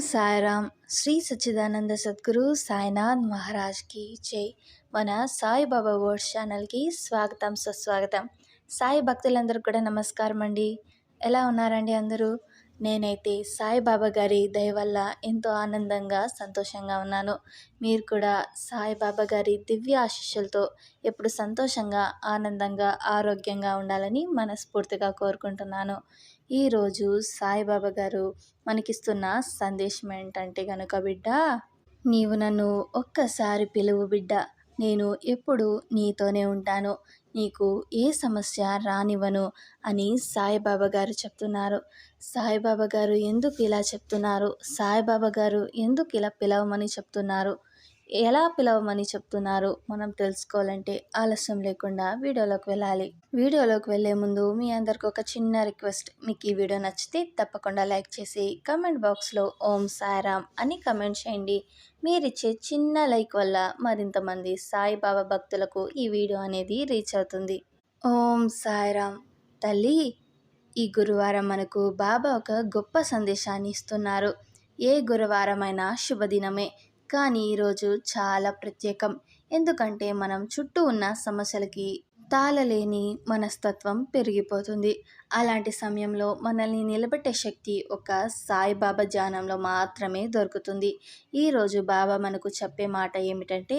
సాయిరామ్ శ్రీ సచ్చిదానంద సద్గురు సాయినాథ్ మహారాజ్కి జై. మన సాయిబాబా వర్డ్స్ ఛానల్కి స్వాగతం సుస్వాగతం. సాయి భక్తులందరూ కూడా నమస్కారం అండి ఎలా ఉన్నారండి అందరూ? నేనైతే సాయిబాబా గారి దయ వల్ల ఎంతో ఆనందంగా సంతోషంగా ఉన్నాను. మీరు కూడా సాయిబాబా గారి దివ్య ఆశీస్సులతో ఎప్పుడు సంతోషంగా ఆనందంగా ఆరోగ్యంగా ఉండాలని మనస్ఫూర్తిగా కోరుకుంటున్నాను. ఈరోజు సాయిబాబా గారు మనకిస్తున్న సందేశం ఏంటంటే కనుక బిడ్డ నీవు నన్ను ఒక్కసారి పిలువు బిడ్డ. నేను ఎప్పుడు నీతోనే ఉంటాను. నీకు ఏ సమస్య రానివ్వను అని సాయిబాబా గారు చెప్తున్నారు. సాయిబాబా గారు ఎందుకు ఇలా చెప్తున్నారు? సాయిబాబా గారు ఎందుకు ఇలా పిలవమని చెప్తున్నారు? ఎలా పిలవమని చెప్తున్నారు? మనం తెలుసుకోవాలంటే ఆలస్యం లేకుండా వీడియోలోకి వెళ్ళాలి. వీడియోలోకి వెళ్ళే ముందు మీ అందరికి ఒక చిన్న రిక్వెస్ట్. మీకు ఈ వీడియో నచ్చితే తప్పకుండా లైక్ చేసి కమెంట్ బాక్స్లో ఓం సాయిరామ్ అని కమెంట్ చేయండి. మీరిచ్చే చిన్న లైక్ వల్ల మరింతమంది సాయిబాబా భక్తులకు ఈ వీడియో అనేది రీచ్ అవుతుంది. ఓం సాయిరామ్. తల్లి ఈ గురువారం మనకు బాబా ఒక గొప్ప సందేశాన్ని ఇస్తున్నారు. ఏ గురువారమైనా శుభదినమే. కానీ ఈరోజు చాలా ప్రత్యేకం. ఎందుకంటే మనం చుట్టూ ఉన్న సమస్యలకి తాళలేని మనస్తత్వం పెరిగిపోతుంది. అలాంటి సమయంలో మనల్ని నిలబెట్టే శక్తి ఒక సాయిబాబా ధ్యానంలో మాత్రమే దొరుకుతుంది. ఈరోజు బాబా మనకు చెప్పే మాట ఏమిటంటే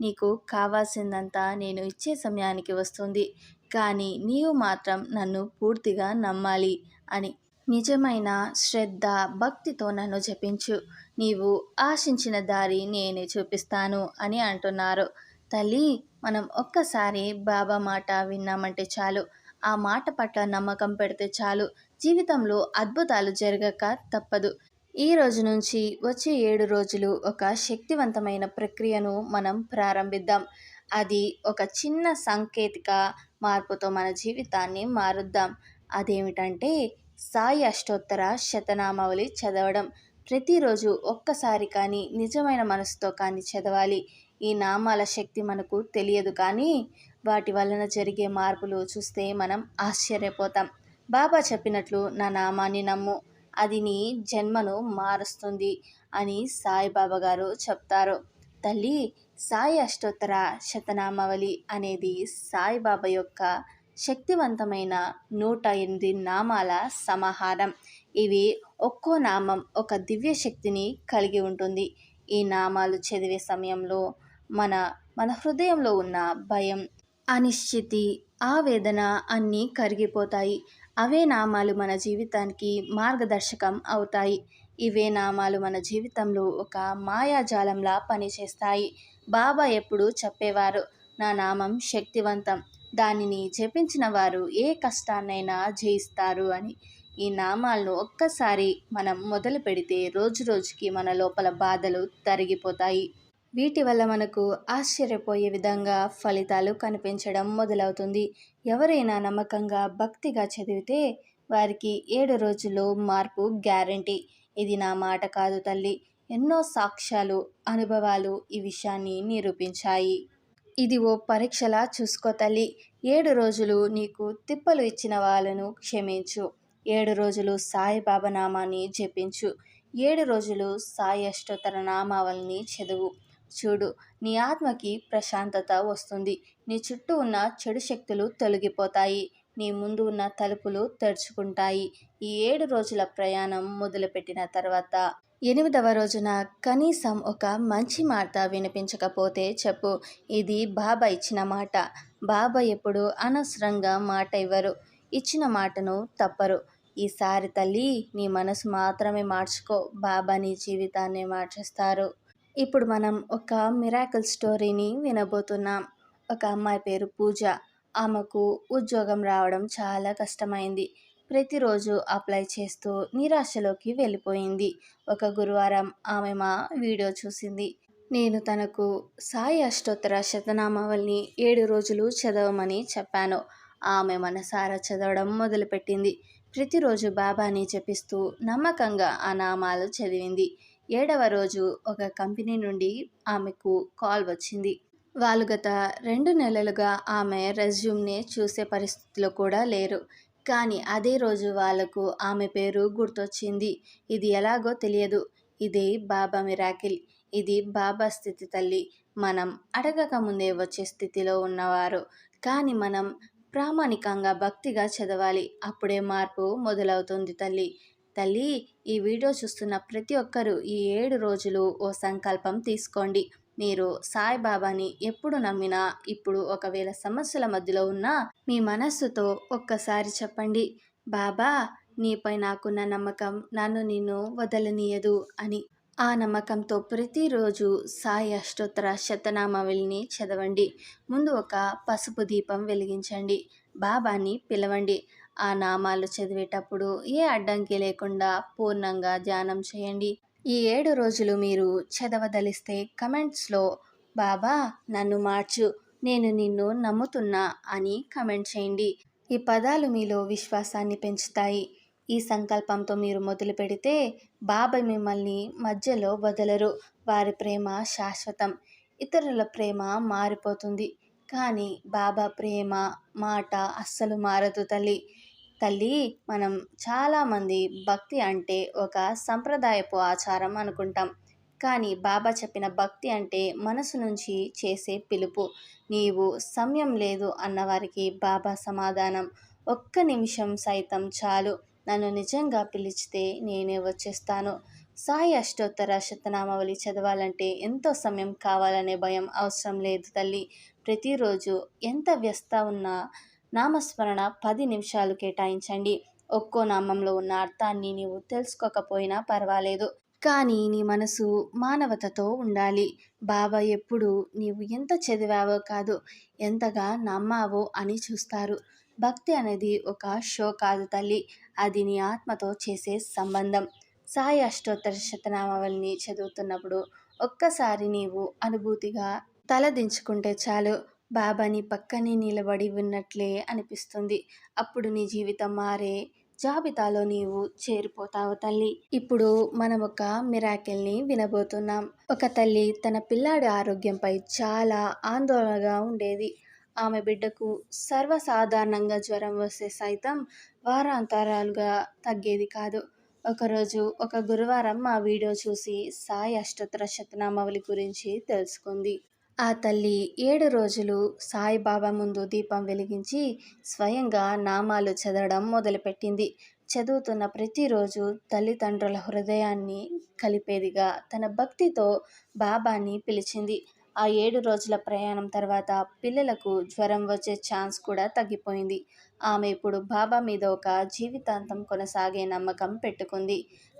నీకు కావాల్సిందంతా నేను ఇచ్చే సమయానికి వస్తుంది. కానీ నీవు మాత్రం నన్ను పూర్తిగా నమ్మాలి అని. నిజమైన శ్రద్ధ భక్తితో నన్ను జపించు. నీవు ఆశించిన దారి నేనే చూపిస్తాను అని అంటున్నారు. తల్లి మనం ఒక్కసారి బాబా మాట విన్నామంటే చాలు. ఆ మాట పట్ల నమ్మకం పెడితే చాలు. జీవితంలో అద్భుతాలు జరగక తప్పదు. ఈ రోజు నుంచి వచ్చే ఏడు రోజులు ఒక శక్తివంతమైన ప్రక్రియను మనం ప్రారంభిద్దాం. అది ఒక చిన్న సాంకేతిక మార్పుతో మన జీవితాన్ని మారుద్దాం. అదేమిటంటే సాయి అష్టోత్తర శతనామావళి చదవడం. ప్రతిరోజు ఒక్కసారి కానీ నిజమైన మనసుతో కానీ చదవాలి. ఈ నామాల శక్తి మనకు తెలియదు కానీ వాటి వలన జరిగే మార్పులు చూస్తే మనం ఆశ్చర్యపోతాం. బాబా చెప్పినట్లు నా నామాన్ని నమ్ము అది నీ జన్మను మారుస్తుంది అని సాయిబాబా గారు చెప్తారు. తల్లి సాయి అష్టోత్తర శతనామావళి అనేది సాయిబాబా యొక్క శక్తివంతమైన నూట ఎనిమిది నామాల సమాహారం. ఇవి ఒక్కో నామం ఒక దివ్య శక్తిని కలిగి ఉంటుంది. ఈ నామాలు చదివే సమయంలో మన మన హృదయంలో ఉన్న భయం అనిశ్చితి ఆవేదన అన్నీ కరిగిపోతాయి. అవే నామాలు మన జీవితానికి మార్గదర్శకం అవుతాయి. ఇవే నామాలు మన జీవితంలో ఒక మాయాజాలంలా పనిచేస్తాయి. బాబా ఎప్పుడు చెప్పేవారు నా నామం శక్తివంతం. దానిని జపించిన వారు ఏ కష్టాన్నైనా జయిస్తారు అని. ఈ నామాలను ఒక్కసారి మనం మొదలు పెడితే రోజు రోజుకి మన లోపల బాధలు తరిగిపోతాయి. వీటి వల్ల మనకు ఆశ్చర్యపోయే విధంగా ఫలితాలు కనిపించడం మొదలవుతుంది. ఎవరైనా నమ్మకంగా భక్తిగా చదివితే వారికి ఏడు రోజుల్లో మార్పు గ్యారంటీ. ఇది నా మాట కాదు తల్లి. ఎన్నో సాక్ష్యాలు అనుభవాలు ఈ విషయాన్ని నిరూపించాయి. ఇది ఓ పరీక్షలా చూసుకో తల్లి. ఏడు రోజులు నీకు తిప్పలు ఇచ్చిన వాళ్ళను క్షమించు. ఏడు రోజులు సాయిబాబా నామాన్ని జపించు. ఏడు రోజులు సాయి అష్టోత్తర నామావల్ని చదువు. చూడు నీ ఆత్మకి ప్రశాంతత వస్తుంది. నీ చుట్టూ ఉన్న చెడు శక్తులు తొలగిపోతాయి. నీ ముందు ఉన్న తలుపులు తెరుచుకుంటాయి. ఈ ఏడు రోజుల ప్రయాణం మొదలుపెట్టిన తర్వాత ఎనిమిదవ రోజున కనీసం ఒక మంచి మాట వినిపించకపోతే చెప్పు. ఇది బాబా ఇచ్చిన మాట. బాబా ఎప్పుడు అనవసరంగా మాట ఇవ్వరు. ఇచ్చిన మాటను తప్పరు. ఈసారి తల్లి నీ మనసు మాత్రమే మార్చుకో. బాబా నీ జీవితాన్ని మార్చేస్తారు. ఇప్పుడు మనం ఒక మిరాకిల్ స్టోరీని వినబోతున్నాం. ఒక అమ్మాయి పేరు పూజ. ఆమెకు ఉద్యోగం రావడం చాలా కష్టమైంది. ప్రతిరోజు అప్లై చేస్తూ నిరాశలోకి వెళ్ళిపోయింది. ఒక గురువారం ఆమె మా వీడియో చూసింది. నేను తనకు సాయి అష్టోత్తర శతనామావల్ని ఏడు రోజులు చదవమని చెప్పాను. ఆమె మనసారా చదవడం మొదలుపెట్టింది. ప్రతిరోజు బాబాని జపిస్తూ నమ్మకంగా ఆ నామాలు చదివింది. ఏడవ రోజు ఒక కంపెనీ నుండి ఆమెకు కాల్ వచ్చింది. వాళ్ళు గత రెండు నెలలుగా ఆమె రెజ్యూమ్ని చూసే పరిస్థితిలో కూడా లేరు. కానీ అదే రోజు వాళ్ళకు ఆమె పేరు గుర్తొచ్చింది. ఇది ఎలాగో తెలియదు. ఇది బాబా మిరాకిల్. ఇది బాబా స్థితి తల్లి. మనం అడగక ముందే వచ్చే స్థితిలో ఉన్నవారు. కానీ మనం ప్రామాణికంగా భక్తిగా చదవాలి. అప్పుడే మార్పు మొదలవుతుంది తల్లి. తల్లి ఈ వీడియో చూస్తున్న ప్రతి ఒక్కరూ ఈ ఏడు రోజులు ఓ సంకల్పం తీసుకోండి. మీరు సాయిబాబాని ఎప్పుడు నమ్మినా ఇప్పుడు ఒకవేళ సమస్యల మధ్యలో ఉన్నా మీ మనస్సుతో ఒక్కసారి చెప్పండి. బాబా నీపై నాకున్న నమ్మకం నన్ను నిన్ను వదలనీయదు అని. ఆ నమ్మకంతో ప్రతిరోజు సాయి అష్టోత్తర శతనామావళిని చదవండి. ముందు ఒక పసుపు దీపం వెలిగించండి. బాబాని పిలవండి. ఆ నామాలు చదివేటప్పుడు ఏ అడ్డంకి లేకుండా పూర్ణంగా ధ్యానం చేయండి. ఈ ఏడు రోజులు మీరు చదవదలిస్తే కమెంట్స్లో బాబా నన్ను మార్చు నేను నిన్ను నమ్ముతున్నా అని కమెంట్ చేయండి. ఈ పదాలు మీలో విశ్వాసాన్ని పెంచుతాయి. ఈ సంకల్పంతో మీరు మొదలు పెడితే బాబాయ్ మిమ్మల్ని మధ్యలో వదలరు. వారి ప్రేమ శాశ్వతం. ఇతరుల ప్రేమ మారిపోతుంది. కానీ బాబా ప్రేమ మాట అస్సలు మారదు తల్లి. తల్లి మనం చాలామంది భక్తి అంటే ఒక సంప్రదాయపు ఆచారం అనుకుంటాం. కానీ బాబా చెప్పిన భక్తి అంటే మనసు నుంచి చేసే పిలుపు. నీవు సమయం లేదు అన్నవారికి బాబా సమాధానం. ఒక్క నిమిషం సైతం చాలు. నన్ను నిజంగా పిలిచితే నేనే వచ్చేస్తాను. సాయి అష్టోత్తర శతనామావళి చదవాలంటే ఎంతో సమయం కావాలనే భయం అవసరం లేదు తల్లి. ప్రతిరోజు ఎంత వ్యస్త ఉన్నా నామస్మరణ పది నిమిషాలు కేటాయించండి. ఒక్కో నామంలో ఉన్న అర్థాన్ని నీవు తెలుసుకోకపోయినా పర్వాలేదు. కానీ నీ మనసు మానవతతో ఉండాలి. బాబా ఎప్పుడు నీవు ఎంత చదివావో కాదు ఎంతగా నమ్మావో అని చూస్తారు. భక్తి అనేది ఒక షో కాదు తల్లి. అది నీ ఆత్మతో చేసే సంబంధం. సాయి అష్టోత్తర శతనామావళిని చదువుతున్నప్పుడు ఒక్కసారి నీవు అనుభూతిగా తలదించుకుంటే చాలు. బాబాని పక్కనే నిలబడి ఉన్నట్లే అనిపిస్తుంది. అప్పుడు నీ జీవితం మారే జాబితాలో నీవు చేరిపోతావు తల్లి. ఇప్పుడు మనం ఒక మిరాకిల్ని వినబోతున్నాం. ఒక తల్లి తన పిల్లాడి ఆరోగ్యంపై చాలా ఆందోళనగా ఉండేది. ఆమె బిడ్డకు సర్వసాధారణంగా జ్వరం వస్తే సైతం వారాంతరాలుగా తగ్గేది కాదు. ఒకరోజు ఒక గురువారం మా వీడియో చూసి సాయి అష్టోత్తర శతనామావళి గురించి తెలుసుకుంది. ఆ తల్లి ఏడు రోజులు సాయిబాబా ముందు దీపం వెలిగించి స్వయంగా నామాలు చదవడం మొదలుపెట్టింది. చదువుతున్న ప్రతిరోజు తల్లిదండ్రుల హృదయాన్ని కలిపేదిగా తన భక్తితో బాబాని పిలిచింది. ఆ ఏడు రోజుల ప్రయాణం తర్వాత పిల్లలకు జ్వరం వచ్చే ఛాన్స్ కూడా తగ్గిపోయింది. ఆమె ఇప్పుడు బాబా మీద ఒక జీవితాంతం కొనసాగే నమ్మకం పెట్టుకుంది.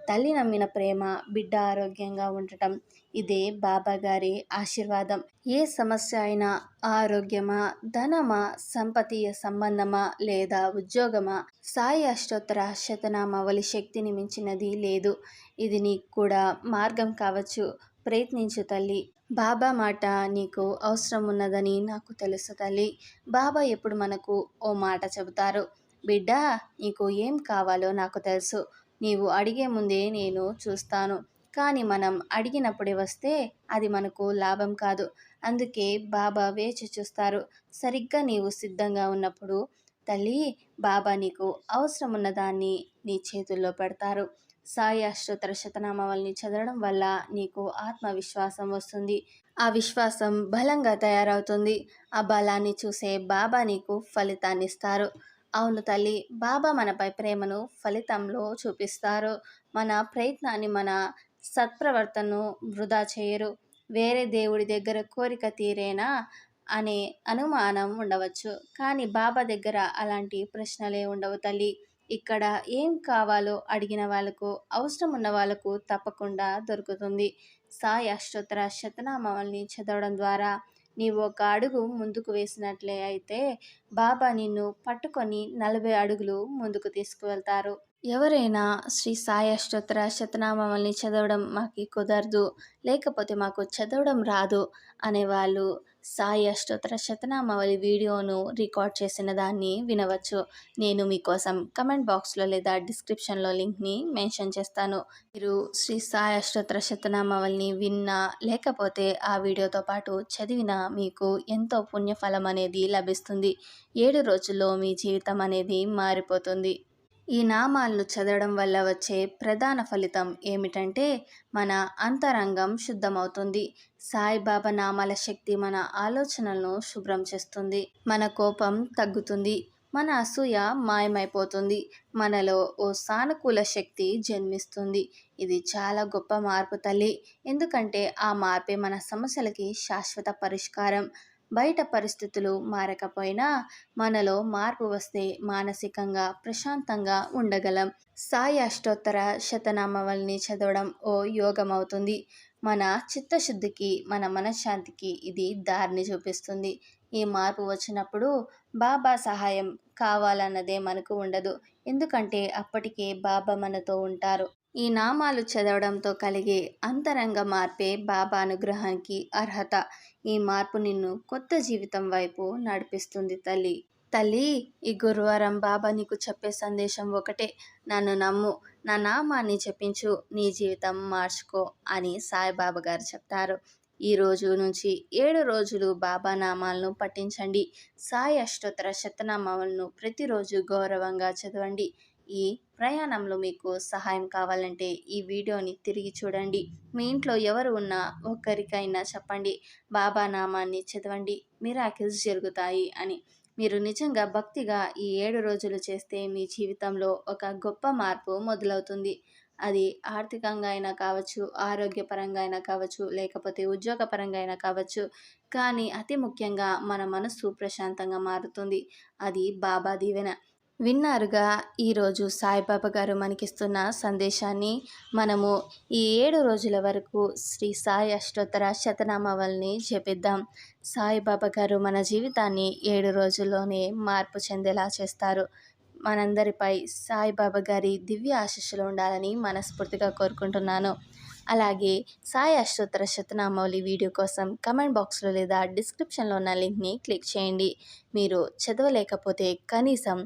తల్లి నమ్మిన ప్రేమ బిడ్డ ఆరోగ్యంగా ఉండటం ఇదే బాబా గారి ఆశీర్వాదం. ఏ సమస్య అయినా ఆరోగ్యమా ధనమా సంపతీయ సంబంధమా లేదా ఉద్యోగమా? సాయి అష్టోత్తర శతనామావళి శక్తిని మించినది లేదు. ఇది నీకు కూడా మార్గం కావచ్చు. ప్రయత్నించు తల్లి. బాబా మాట నీకు అవసరం ఉన్నదని నాకు తెలుసు తల్లి. బాబా ఎప్పుడు మనకు ఓ మాట చెబుతారు. బిడ్డ నీకు ఏం కావాలో నాకు తెలుసు. నీవు అడిగే ముందే నేను చూస్తాను. కానీ మనం అడిగినప్పుడే వస్తే అది మనకు లాభం కాదు. అందుకే బాబా వేచి చూస్తారు. సరిగ్గా నీవు సిద్ధంగా ఉన్నప్పుడు తల్లి బాబా నీకు అవసరమున్న దాన్ని నీ చేతుల్లో పెడతారు. సాయి అష్టోత్తర శతనామావల్ని చదవడం వల్ల నీకు ఆత్మవిశ్వాసం వస్తుంది. ఆ విశ్వాసం బలంగా తయారవుతుంది. ఆ బలాన్ని చూసే బాబా నీకు ఫలితాన్ని ఇస్తారు. అవును తల్లి. బాబా మనపై ప్రేమను ఫలితంలో చూపిస్తారు. మన ప్రయత్నాన్ని మన సత్ప్రవర్తనను వృధా చేయరు. వేరే దేవుడి దగ్గర కోరిక తీరేనా అనే అనుమానం ఉండవచ్చు. కానీ బాబా దగ్గర అలాంటి ప్రశ్నలే ఉండవు తల్లి. ఇక్కడ ఏం కావాలో అడిగిన వాళ్ళకు అవసరం ఉన్న వాళ్ళకు తప్పకుండా దొరుకుతుంది. సాయి అష్టోత్తర శతనామాల్ని చదవడం ద్వారా నీవు ఒక అడుగు ముందుకు వేసినట్లే అయితే బాబా నిన్ను పట్టుకొని నలభై అడుగులు ముందుకు తీసుకువెళ్తారు. ఎవరైనా శ్రీ సాయి అష్టోత్తర శతనామావల్ని చదవడం మాకు కుదరదు లేకపోతే మాకు చదవడం రాదు అనేవాళ్ళు సాయి అష్టోత్తర శతనామావళి వీడియోను రికార్డ్ చేసిన దాన్ని వినవచ్చు. నేను మీకోసం కమెంట్ బాక్స్లో లేదా డిస్క్రిప్షన్లో లింక్ని మెన్షన్ చేస్తాను. మీరు శ్రీ సాయి అష్టోత్తర శతనామావళిని విన్నా లేకపోతే ఆ వీడియోతో పాటు చదివిన మీకు ఎంతో పుణ్యఫలం అనేది లభిస్తుంది. ఏడు రోజుల్లో మీ జీవితం అనేది మారిపోతుంది. ఈ నామాలను చదవడం వల్ల వచ్చే ప్రధాన ఫలితం ఏమిటంటే మన అంతరంగం శుద్ధమవుతుంది. సాయిబాబా నామాల శక్తి మన ఆలోచనలను శుభ్రం చేస్తుంది. మన కోపం తగ్గుతుంది. మన అసూయ మాయమైపోతుంది. మనలో ఓ సానుకూల శక్తి జన్మిస్తుంది. ఇది చాలా గొప్ప మార్పు తల్లి. ఎందుకంటే ఆ మార్పే మన సమస్యలకి శాశ్వత పరిష్కారం. బయట పరిస్థితులు మారకపోయినా మనలో మార్పు వస్తే మానసికంగా ప్రశాంతంగా ఉండగలం. సాయి అష్టోత్తర శతనామావళిని చదవడం ఓ యోగం అవుతుంది మన చిత్తశుద్ధికి మన మనశ్శాంతికి ఇది దారిని చూపిస్తుంది. ఈ మార్పు వచ్చినప్పుడు బాబా సహాయం కావాలన్నదే మనకు ఉండదు. ఎందుకంటే అప్పటికే బాబా మనతో ఉంటారు. ఈ నామాలు చదవడంతో కలిగే అంతరంగ మార్పే బాబా అనుగ్రహానికి అర్హత. ఈ మార్పు నిన్ను కొత్త జీవితం వైపు నడిపిస్తుంది తల్లి. తల్లి ఈ గురువారం బాబా నీకు చెప్పే సందేశం ఒకటే. నన్ను నమ్ము నా నామాన్ని చెప్పించు నీ జీవితం మార్చుకో అని సాయిబాబా గారు చెప్తారు. ఈ రోజు నుంచి ఏడు రోజులు బాబా నామాలను పఠించండి. సాయి అష్టోత్తర శతనామాలను ప్రతిరోజు గౌరవంగా చదవండి. ఈ ప్రయాణంలో మీకు సహాయం కావాలంటే ఈ వీడియోని తిరిగి చూడండి. మీ ఇంట్లో ఎవరు ఉన్నా ఒక్కరికైనా చెప్పండి. బాబా నామాన్ని చదవండి. మిరాకిల్స్ జరుగుతాయి అని. మీరు నిజంగా భక్తిగా ఈ ఏడు రోజులు చేస్తే మీ జీవితంలో ఒక గొప్ప మార్పు మొదలవుతుంది. అది ఆర్థికంగా అయినా కావచ్చు ఆరోగ్యపరంగా అయినా కావచ్చు లేకపోతే ఉద్యోగపరంగా అయినా కావచ్చు. కానీ అతి ముఖ్యంగా మన మనస్సు ప్రశాంతంగా మారుతుంది. అది బాబా దీవెన. విన్నారుగా ఈరోజు సాయిబాబా గారు మనకిస్తున్న సందేశాన్ని? మనము ఈ ఏడు రోజుల వరకు శ్రీ సాయి అష్టోత్తర శతనామావల్ని జపిద్దాం. సాయిబాబా గారు మన జీవితాన్ని ఏడు రోజుల్లోనే మార్పు చెందేలా చేస్తారు. మనందరిపై సాయిబాబా గారి దివ్య ఆశీస్సులు ఉండాలని మనస్ఫూర్తిగా కోరుకుంటున్నాను. అలాగే సాయి అష్టోత్తర శతనామౌలి వీడియో కోసం కమెంట్ బాక్స్లో లేదా డిస్క్రిప్షన్లో ఉన్న లింక్ని క్లిక్ చేయండి. మీరు చదవలేకపోతే కనీసం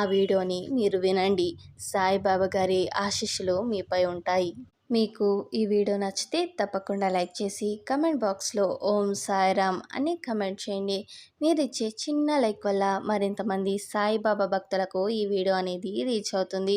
ఆ వీడియోని మీరు వినండి. సాయిబాబా గారి ఆశీస్సులు మీపై ఉంటాయి. మీకు ఈ వీడియో నచ్చితే తప్పకుండా లైక్ చేసి కమెంట్ బాక్స్లో ఓం సాయిరామ్ అని కమెంట్ చేయండి. మీరు ఇచ్చే చిన్న లైక్ వల్ల మరింతమంది సాయిబాబా భక్తులకు ఈ వీడియో అనేది రీచ్ అవుతుంది.